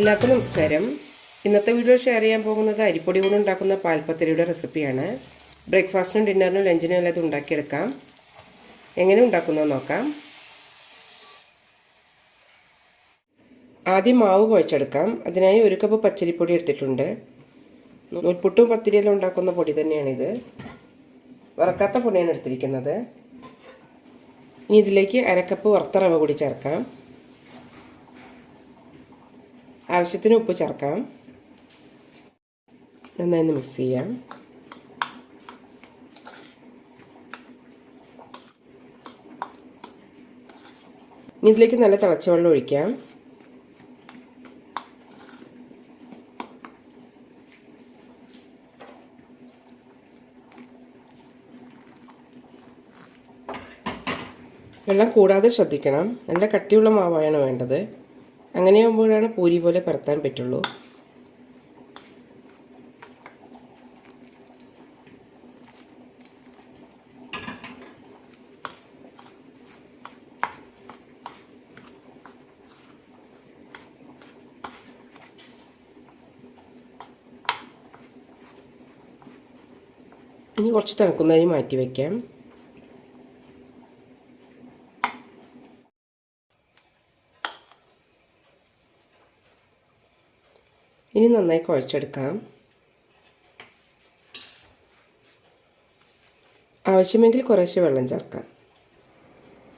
എല്ലാവർക്കും നമസ്കാരം. ഇന്നത്തെ വീഡിയോ ഷെയർ ചെയ്യാൻ പോകുന്നത് അരിപ്പൊടി കൊണ്ട് ഉണ്ടാക്കുന്ന പാൽപ്പത്തിരിയുടെ റെസിപ്പിയാണ് ബ്രേക്ക്ഫാസ്റ്റിനും ഡിന്നറിനും ലഞ്ചിനും എല്ലാം ഇത് ഉണ്ടാക്കിയെടുക്കാം. എങ്ങനെ ഉണ്ടാക്കുന്നത് നോക്കാം. ആദ്യം മാവ് കുഴച്ചെടുക്കാം. അതിനായി ഒരു കപ്പ് പച്ചരിപ്പൊടി എടുത്തിട്ടുണ്ട്. നൂൽപുട്ടും പത്തിരിയെല്ലാം ഉണ്ടാക്കുന്ന പൊടി തന്നെയാണിത്. വറക്കാത്ത പൊടിയാണ് എടുത്തിരിക്കുന്നത്. ഇനി ഇതിലേക്ക് അരക്കപ്പ് വറുത്ത റവ കൂടി ചേർക്കാം. ആവശ്യത്തിന് ഉപ്പ് ചേർക്കാം. നന്നായി മിക്സ് ചെയ്യാം. ഇനി ഇതിലേക്ക് നല്ല തിളച്ച വെള്ളം ഒഴിക്കാം. വെള്ളം കൂടാതെ ശ്രദ്ധിക്കണം. നല്ല കട്ടിയുള്ള മാവാണ് വേണ്ടത്. അങ്ങനെയാകുമ്പോഴാണ് പൂരി പോലെ പരത്താൻ പറ്റുള്ളൂ. ഇനി കുറച്ച് തണുക്കുന്നതിന് മാറ്റി വയ്ക്കാം ഇനി നന്നായി കുഴച്ചെടുക്കാം. ആവശ്യമെങ്കിൽ കുറേശ്ശെ വെള്ളം ചേർക്കാം.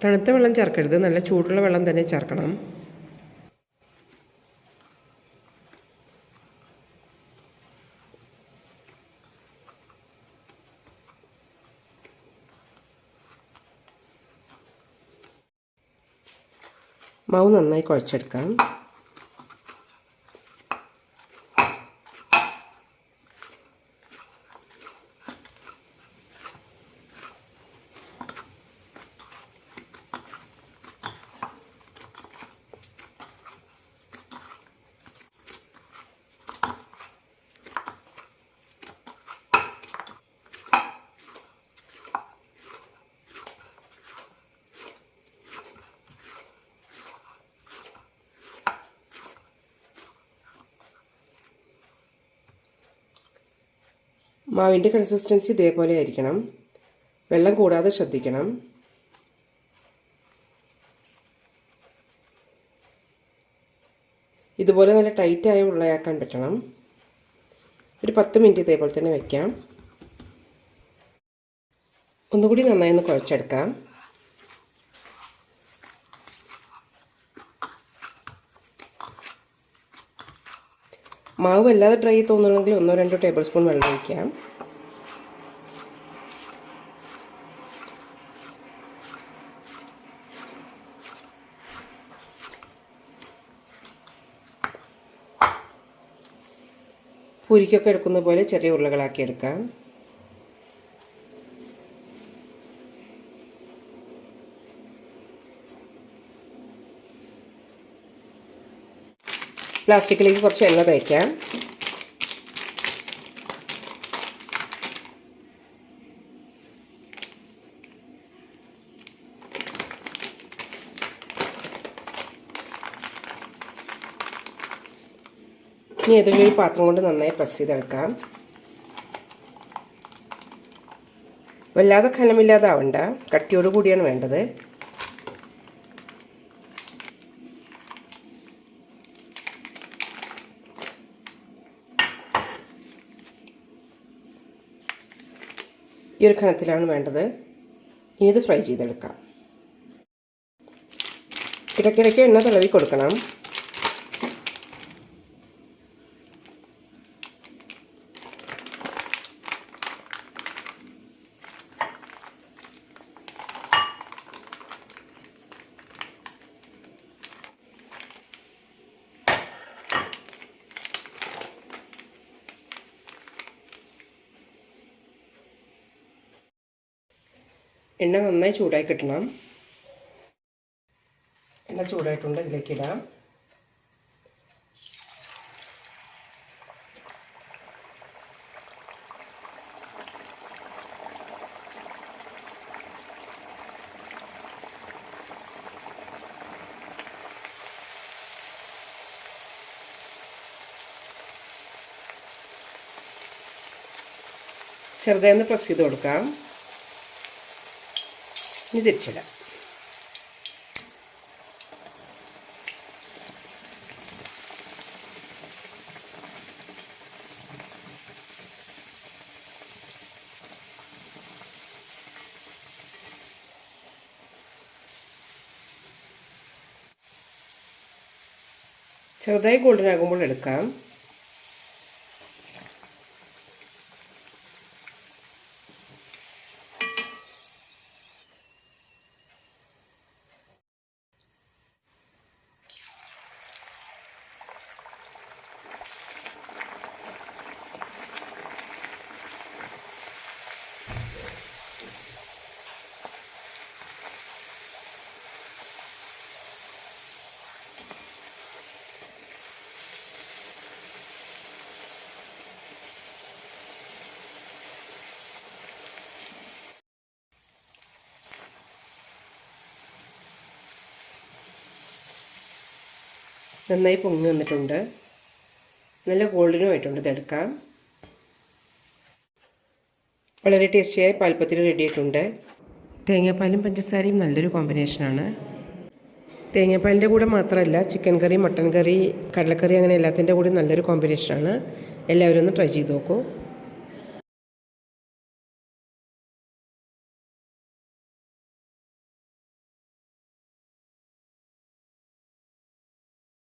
തണുത്ത വെള്ളം ചേർക്കരുത്. നല്ല ചൂടുള്ള വെള്ളം തന്നെ ചേർക്കണം. മാവ് നന്നായി കുഴച്ചെടുക്കാം. മാവിന്റെ കൺസിസ്റ്റൻസി ഇതേപോലെ ആയിരിക്കണം. വെള്ളം കൂടാതെ ശ്രദ്ധിക്കണം. ഇതുപോലെ നല്ല ടൈറ്റായി ഉള്ളയാക്കാൻ പറ്റണം. ഒരു പത്ത് മിനിറ്റ് ഇതേപോലെ തന്നെ വയ്ക്കാം ഒന്നുകൂടി നന്നായി ഒന്ന് കുഴച്ചെടുക്കാം. മാവ് വല്ലാതെ ഡ്രൈ തോന്നുകയാണെങ്കിൽ ഒന്നോ രണ്ടോ ടേബിൾ സ്പൂൺ വെള്ളം ഒഴിക്കാം പൂരിക്കൊക്കെ എടുക്കുന്ന പോലെ ചെറിയ ഉരുളകളാക്കി എടുക്കാം. പ്ലാസ്റ്റിക്കിലേക്ക് കുറച്ച് എണ്ണ തേക്കാം. ഇനി ഏതെങ്കിലും ഒരു പാത്രം കൊണ്ട് നന്നായി പ്രസ് ചെയ്തെടുക്കാം. വല്ലാതെ ഖനമില്ലാതാവണ്ട കട്ടിയോട് കൂടിയാണ് വേണ്ടത്. ഈ ഒരു കനത്തിലാണ് വേണ്ടത്. ഇനി ഇത് ഫ്രൈ ചെയ്തെടുക്കാം. ഇടയ്ക്കിടയ്ക്ക് എണ്ണ തടവി കൊടുക്കണം. എണ്ണ നന്നായി ചൂടായി കിട്ടണം. എണ്ണ ചൂടായിട്ടുണ്ട് ഇതിലേക്ക് ഇടാം. ചെറുതായി ഒന്ന് പ്രസ് ചെയ്ത് കൊടുക്കാം. ഇനി തിരിച്ചിടാം ചെറുതായി ഗോൾഡൻ ആകുമ്പോൾ എടുക്കാം. നന്നായി പൊങ്ങി വന്നിട്ടുണ്ട്. നല്ല ഗോൾഡനും ആയിട്ടുണ്ട് ഇതെടുക്കാം വളരെ ടേസ്റ്റിയായി പാൽപ്പത്തിരി റെഡി ആയിട്ടുണ്ട്. തേങ്ങാപ്പാലും പഞ്ചസാരയും നല്ലൊരു കോമ്പിനേഷനാണ് തേങ്ങാപ്പാലിന്റെ കൂടെ മാത്രമല്ല ചിക്കൻ കറി മട്ടൻ കറി കടലക്കറി അങ്ങനെ എല്ലാത്തിന്റെ കൂടെ നല്ലൊരു കോമ്പിനേഷനാണ് എല്ലാവരും ഒന്ന് ട്രൈ ചെയ്ത് നോക്കൂ.